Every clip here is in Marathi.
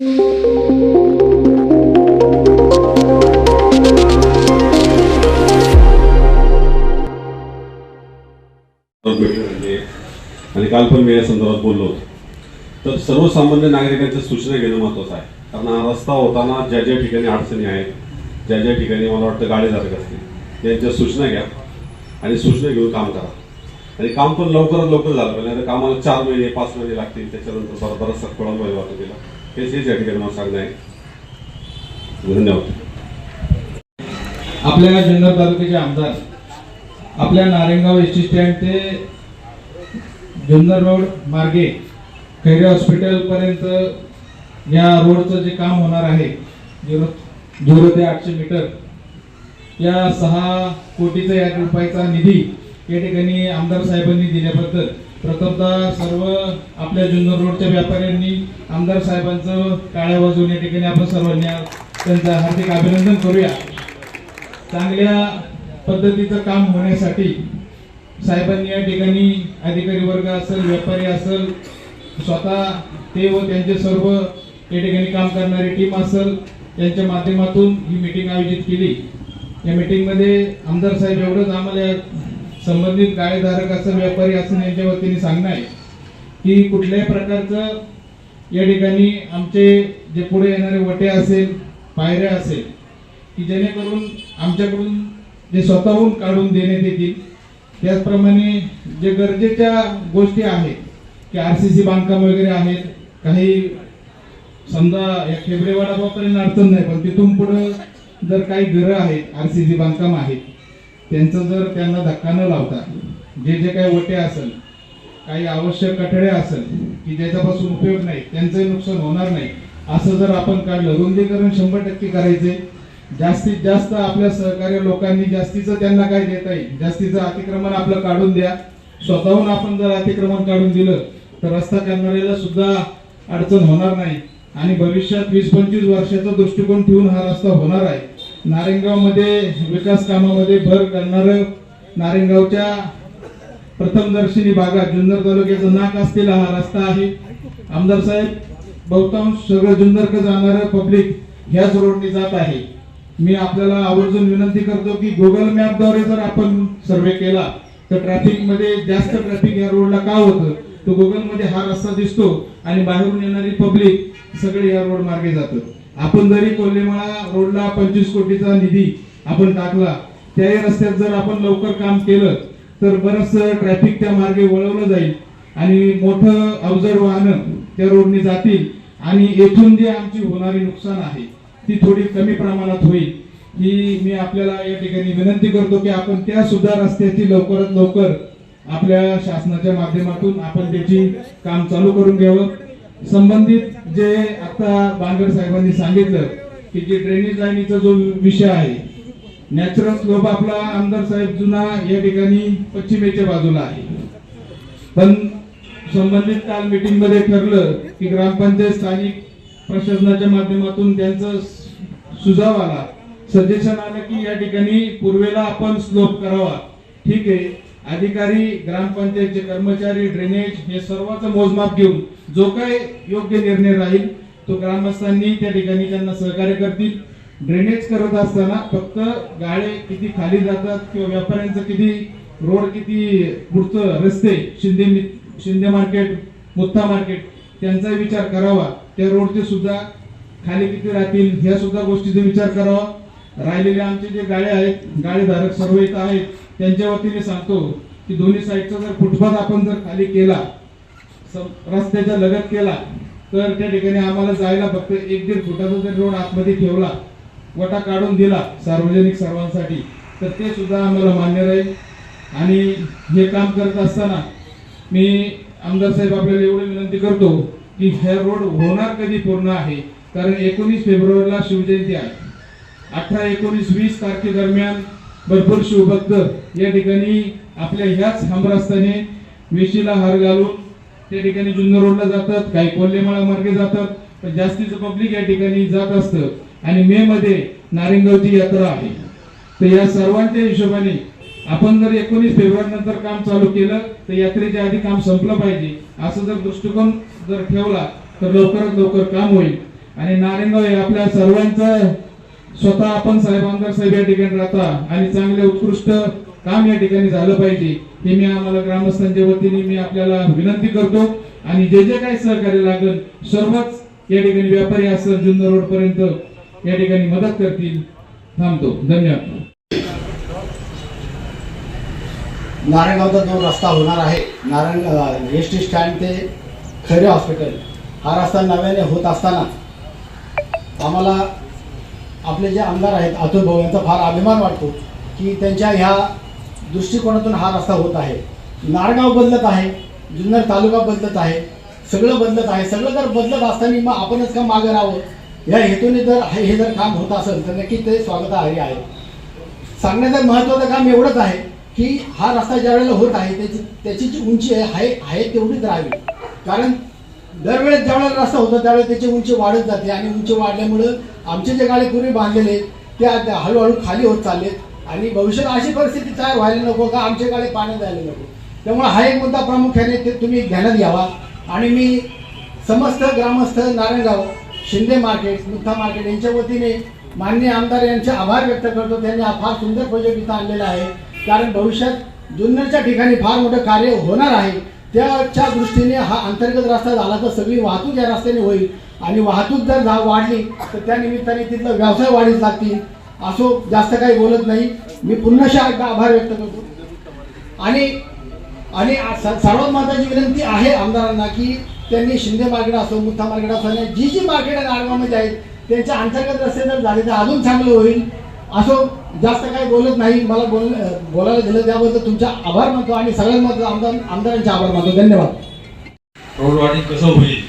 आणि काल पण मी या संदर्भात बोललो होतो. तर सर्वसामान्य नागरिकांच्या सूचना घेणं महत्वाचं आहे. कारण हा रस्ता होताना ज्या ज्या ठिकाणी अडचणी आहेत ज्या ज्या ठिकाणी मला वाटतं गाडी जात असतील त्यांच्या सूचना घ्या आणि सूचना घेऊन काम करा. आणि काम पण लवकरात लवकर झालं पाहिजे. नाही तर कामाला चार महिने पाच महिने लागतील. त्याच्यानंतर बराचसा खोळंबा आहे वाहतुकीला हेच या ठिकाणी मला सांगणं आहे धन्यवाद। आपल्या जुन्नर तालुक्याचे आमदार आपल्या नारायणगाव एस टी स्टँड ते जुन्नर रोड मार्गे खैरे हॉस्पिटल पर्यंत या रोडचं जे काम होणार आहे झिरो झिरो ते आठशे मीटर या सहा कोटीचा या रुपयाचा निधी या ठिकाणी आमदार साहेबांनी दिल्याबद्दल प्रथमतः सर्व आपल्या जुन्नर रोडच्या व्यापाऱ्यांनी आमदार साहेबांचं काळ्या वाजवून या ठिकाणी आपण सर्वांनी त्यांचं हार्दिक अभिनंदन करूया. चांगल्या पद्धतीचं काम होण्यासाठी साहेबांनी या ठिकाणी अधिकारी वर्ग असेल व्यापारी असेल स्वतः ते व त्यांचे सर्व या ठिकाणी काम करणारी टीम असेल त्यांच्या माध्यमातून ही मीटिंग आयोजित केली. या मीटिंगमध्ये आमदार साहेब एवढंच आम्हाला संबंधित गाळेधारक व्यापारी असं यांच्या वतीने सांगणं आहे की कुठल्याही प्रकारचं या ठिकाणी आमचे जे पुढे येणारे वटे असेल पायऱ्या असेल की जेणेकरून आमच्याकडून जे स्वतःहून काढून देण्यात येतील त्याचप्रमाणे जे गरजेच्या गोष्टी आहेत की आर सी सी बांधकाम वगैरे आहेत काही समजा या खेबरेवाडापर्यंत अडचण नाही पण तिथून पुढं जर काही घरं आहेत आर सी सी बांधकाम आहेत त्यांचं जर त्यांना धक्का न लावता जे जे काही वटे असेल काही आवश्यक कठडे असेल की ज्याच्यापासून उपयोग नाही त्यांचंही नुकसान होणार नाही असं जर आपण काढलं रुंदीकरण शंभर टक्के करायचे. जास्तीत जास्त आपल्या सहकार्य लोकांनी जास्तीचं त्यांना काय देता येईल? जास्तीचं अतिक्रमण आपलं काढून द्या. स्वतःहून आपण जर अतिक्रमण काढून दिलं तर रस्ता करणाऱ्याला सुद्धा अडचण होणार नाही. आणि भविष्यात वीस पंचवीस वर्षाचा दृष्टिकोन ठेवून हा रस्ता होणार आहे. नारायणगाव विकास कामामध्ये भर घालणारं नारायणगावच्या प्रथमदर्शनी भागात जुन्नर तालुक्याचा नाक असलेला हा रस्ता आहे. आमदार साहेब बहुतांश सगळं जुन्नरक जाणारं पब्लिक ह्याच रोडने जात आहे. मी आपल्याला आवर्जून विनंती करतो की गुगल मॅपद्वारे जर आपण सर्वे केला तर ट्रॅफिकमध्ये जास्त ट्रॅफिक या रोडला का होतं? तो गुगलमध्ये हा रस्ता दिसतो आणि बाहेरून येणारी पब्लिक सगळे या रोड मार्गे जातं. आपण जरी कोल्हेमाळा रोडला पंचवीस कोटीचा निधी आपण टाकला त्याही रस्त्यात जर आपण लवकर काम केलं तर बरंच ट्रॅफिक त्या मार्गे वळवलं जाईल. आणि मोठं अवजड वाहनं त्या रोडने जातील आणि येथून जी आमची होणारी नुकसान आहे ती थोडी कमी प्रमाणात होईल. ही मी आपल्याला या ठिकाणी विनंती करतो की आपण त्या सुद्धा रस्त्याची लवकरात लवकर आपल्या शासनाच्या माध्यमातून आपण त्याची काम चालू करून घ्यावं. संबंधित जे आता बांगर साहेबांनी सांगितलं की जे ड्रेनेज लाईनीचा जो विषय आहे नॅचरल स्लोप आपला आमदार साहेब जुना या ठिकाणी पश्चिमेच्या बाजूला आहे. पण संबंधित काल मीटिंगमध्ये ठरलं की ग्रामपंचायत स्थानिक प्रशासनाच्या माध्यमातून त्यांचं सुझाव आला. सजेशन आलं की या ठिकाणी पूर्वेला आपण स्लोप करावा. ठीक आहे. अधिकारी ग्रामपंचायतचे कर्मचारी ड्रेनेज हे सर्वांचं मोजमाप घेऊन जो काय योग्य निर्णय राहील तो ग्रामस्थांनी त्या ठिकाणी त्यांना सहकार्य करतील. ड्रेनेज करत असताना फक्त गाळे किती खाली जातात किंवा व्यापाऱ्यांचं किती रोड किती पुढचं रस्ते शिंदे शिंदे मार्केट मुत्ता मार्केट त्यांचा विचार करावा. त्या रोडचे सुद्धा खाली किती राहतील ह्या सुद्धा गोष्टीचा विचार करावा. राहिलेले आमचे जे गाळे आहेत गाळेधारक सर्व इथं आहेत त्यांच्या वतीने सांगतो की दोन्ही साईडचा जर फुटपाथ आपण जर खाली केला रस्त्याच्या लगत केला तर त्या ठिकाणी आम्हाला जायला फक्त एक दीड फुटाचा जर रोड आतमध्ये ठेवला वटा काढून दिला सार्वजनिक सर्वांसाठी तर ते सुद्धा आम्हाला मान्य राहील. आणि हे काम करत असताना मी आमदार साहेब आपल्याला एवढी विनंती करतो की हे रोड होणार कधी पूर्ण आहे? कारण एकोणीस फेब्रुवारीला शिवजयंती आहे. अठरा एकोणीस वीस तारखेदरम्यान भरपूर शिवभक्त या ठिकाणी आपल्या ह्याच हमरास्ताने वेशीला हार घालून त्या ठिकाणी जुन्नर रोडला जातात काही कोल्हेमाळा मार्गे जातात पण जास्तीचं पब्लिक या ठिकाणी जात असतं. आणि मे मध्ये नारिंगावची यात्रा आहे. तर या सर्वांच्या हिशोबाने आपण जर एकोणीस फेब्रुवारी नंतर काम चालू केलं तर यात्रेच्या आधी काम संपलं पाहिजे. असं जर दृष्टिकोन जर ठेवला तर लवकरात लवकर काम होईल. आणि नारायणगाव हे आपल्या सर्वांचं स्वतः आपण साहेब आमदार साहेब या ठिकाणी राहता आणि चांगले उत्कृष्ट काम या ठिकाणी झालं पाहिजे. हे मी आम्हाला ग्रामस्थांच्या वतीने मी आपल्याला विनंती करतो. आणि जे जे काही सहकार्य लागेल सर्वच या ठिकाणी व्यापारी असं जुन्नर रोड पर्यंत या ठिकाणी मदत करतील. थांबतो. धन्यवाद. नारायणगावचा जो रस्ता होणार आहे नारायण एस टी स्टँड ते खैरे हॉस्पिटल हा रस्ता नव्याने होत असताना आम्हाला आपले जे आमदार आहेत अतुल भाऊ यांचा फार अभिमान वाटतो की त्यांच्या ह्या दृष्टिकोनातून हा रस्ता होत आहे. नारगाव बदलत आहे जुन्नर तालुका बदलत आहे सगळं बदलत आहे सगळं जर बदलत असताना मग आपणच का मागं राहावं? या हेतूने जर हे हे जर काम होत असेल तर नक्की ते स्वागतार्ह आहे सांगण्याचं महत्त्वाचं काम एवढंच आहे की हा रस्ता ज्या वेळेला होत आहे त्याची त्याची जी उंची आहे आहे आहे तेवढीच राहावी. कारण दरवेळेस ज्यावेळेला रस्ता होतो त्यावेळेस त्याची उंची वाढत जाते. आणि उंची वाढल्यामुळं आमचे जे गाळे पूर्वी बांधलेले ते आता हळूहळू खाली होत चाललेत आणि भविष्यात अशी परिस्थिती तयार व्हायला नको का? आमचे गाळे पाण्यात जायला नको. त्यामुळे हा एक मुद्दा प्रामुख्याने ते तुम्ही ध्यानात घ्यावा. आणि मी समस्त ग्रामस्थ नारायणगाव शिंदे मार्केट मुठा मार्केट यांच्या वतीने माननीय आमदार यांचे आभार व्यक्त करतो. त्यांनी हा फार सुंदर प्रोजेक्ट इथं आणलेला आहे. कारण भविष्यात जुन्नरच्या ठिकाणी फार मोठं कार्य होणार आहे. त्याच्या दृष्टीने हा अंतर्गत रस्ता झाला तर सगळी वाहतूक या रस्त्याने होईल. आणि वाहतूक जर वाढली तर त्या निमित्ताने तिथला व्यवसाय वाढीत लागतील. असो जास्त काही बोलत नाही. मी पुन्हा एकदा आभार व्यक्त करतो. आणि आणि स- सर्वात महत्वाची विनंती आहे आमदारांना की त्यांनी शिंदे मार्केट असो मुठा मार्केट असो आणि जी जी मार्केट नारगावमध्ये आहेत त्यांच्या अंतर्गत रस्ते जर झाले तर अजून चांगलं होईल. असो जास्त काही बोलत नाही. मला बोल बोलायला दिलं त्याबद्दल तुमचा आभार मानतो आणि सगळ्यात महत्त्व आमदार आमदारांचे आभार मानतो. धन्यवाद. रोडवाडी कसं होईल?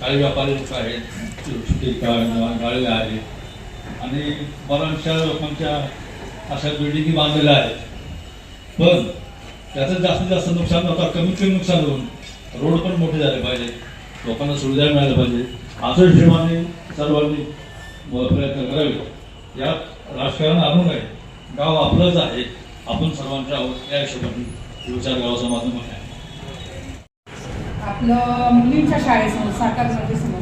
काही व्यापारी लोक आहेत छोटे गाळे आहेत. आणि बऱ्याचशा लोकांच्या अशा बिल्डिंगी बांधलेल्या आहेत. पण त्याचं जास्तीत जास्त नुकसान होता कमीत कमी नुकसान होऊन रोड पण मोठे झाले पाहिजे. लोकांना सुविधा मिळाल्या पाहिजे. असं हिशोबाने सर्वांनी प्रयत्न करावे. यात राजकारण आणू नये गाव आपलंच आहे. आपण सर्वांच्या आहोत. या हिशोबाने विचार गावाचं माझं मत आहे. आपलं मुलींच्या शाळेसमोर सातारमध्ये समोर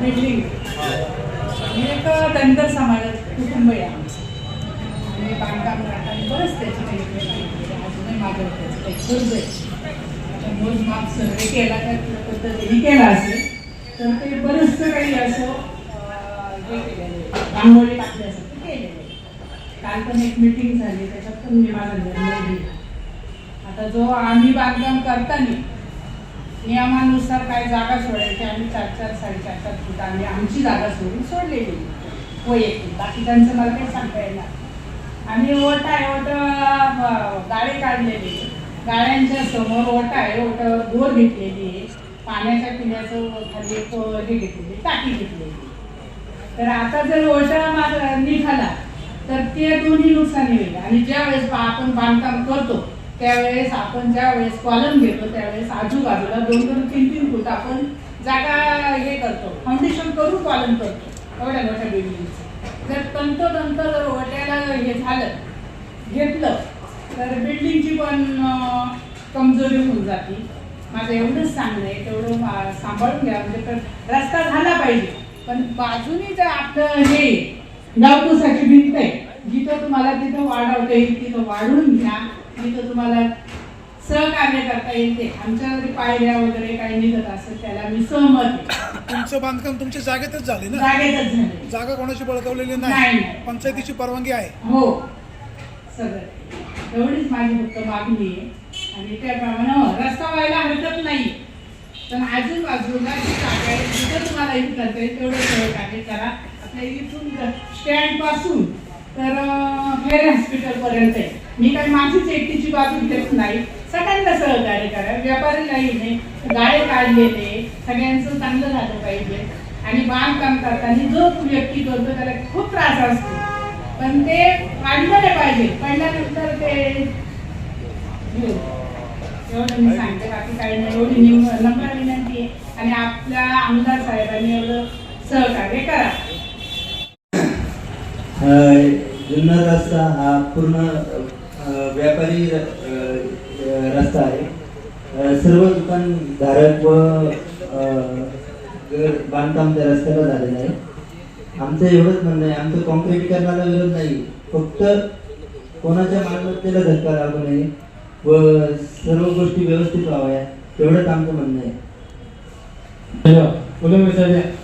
बिल्डिंग मी एक धनगर समाजात कुटुंब आहे आमचं. बांधकाम करताना बरंच त्याची अजूनही त्याचं काही कर्ज आहे. मोजमाप सर्वे केला त्या पद्धतीने केला असेल तर ते बरंचसं काही असं अं, हे केलेलं आहे रांगोळी टाकल्यासारखं केलेलं आहे काल पण एक मीटिंग झाली त्याच्यात पण मी माझा निर्णय दिला. आता जो आम्ही बांधकाम करताना नियमानुसार काय जागा सोडायची आम्ही चार चार साडेचार चार फूट आम्ही आमची जागा सोडून सोडलेली. वैयक्तिक बाकीच्यांचं मला काही सांगता येणार आम्ही ओट आहे ओट गाळे काढलेले. गाळ्यांच्या समोर ओट आहे ओट बोर घेतलेली आहे. पाण्याच्या पिण्याचं खाली एक हे घेतलेली टाकी घेतलेली तर आता जर ओटा माझा निघाला तर ते दोन्ही नुकसानी होईल. आणि ज्या वेळेस बा- आपण बांधकाम करतो त्यावेळेस आपण ज्या वेळेस कॉलम घेतो त्यावेळेस आजूबाजूला दोन दोन तीन तीन फूट आपण जागा हे करतो. फाउंडेशन करून कॉलम करतो. एवढ्या मोठ्या बिल्डिंगचं जर तंतोतंत जर ओट्याला हे झालं घेतलं तर बिल्डिंगची पण कमजोरी होऊन जाते. माझं एवढंच सांगणं आहे. तेवढं सांभाळून घ्या. म्हणजे तर रस्ता झाला पाहिजे. पण बाजूनी जर आपलं हे गावकुसाची भिंत आहे. जिथं तुम्हाला तिथं वाढवता येईल तिथं वाढवून घ्या. जिथं तुम्हाला सहकार्य करता येईल ते आमच्या पायऱ्या वगैरे काही निघत असेल त्याला मी सहमत आहे. तुमचं बांधकाम तुमच्या जागेतच झाले ना? जागेतच झाले. जागा कोणाची बळकवलेली नाही. पंचायतीची परवानगी आहे. हो. सगळं. एवढीच माझी फक्त मागणी आहे. आणि त्याप्रमाणे हो, रस्ता व्हायला हरकत नाही पण आजूबाजूला जी जागा आहे जिथं तुम्हाला हे करता येईल तेवढं सहकार्य करा. इथून स्टँडपासून. तर अं, हॉस्पिटल पर्यंत आहे. मी काही माझीच एकटीची बाजू घेत नाही. सगळ्यांना सहकार्य करा. व्यापारी नाही गाळे काढलेले सगळ्यांचं चांगलं झालं पाहिजे. आणि बांधकाम करताना जो व्यक्ती करतो त्याला खूप त्रास असतो. पण ते वाढलं पाहिजे. पडल्यानंतर ते एवढं मी सांगते. बाकी काही नाही. एवढी निम नम्र विनंती आहे. आणि आपल्या आमदार साहेबांनी एवढं सहकार्य करा. जुन्नर रस्ता हा पूर्ण व्यापारी रस्ता आहे. सर्व सर्व दुकानधारक व बांधकाम त्या रस्त्याला झालेलं आहे. आमचं एवढंच म्हणणं आहे. आमचं कॉन्क्रिटीकरणाला विरोध नाही. फक्त कोणाच्या मालमत्तेला धक्का लागू नये व सर्व गोष्टी व्यवस्थित व्हाव्या एवढंच आमचं म्हणणं आहे. फुलं मिळतात.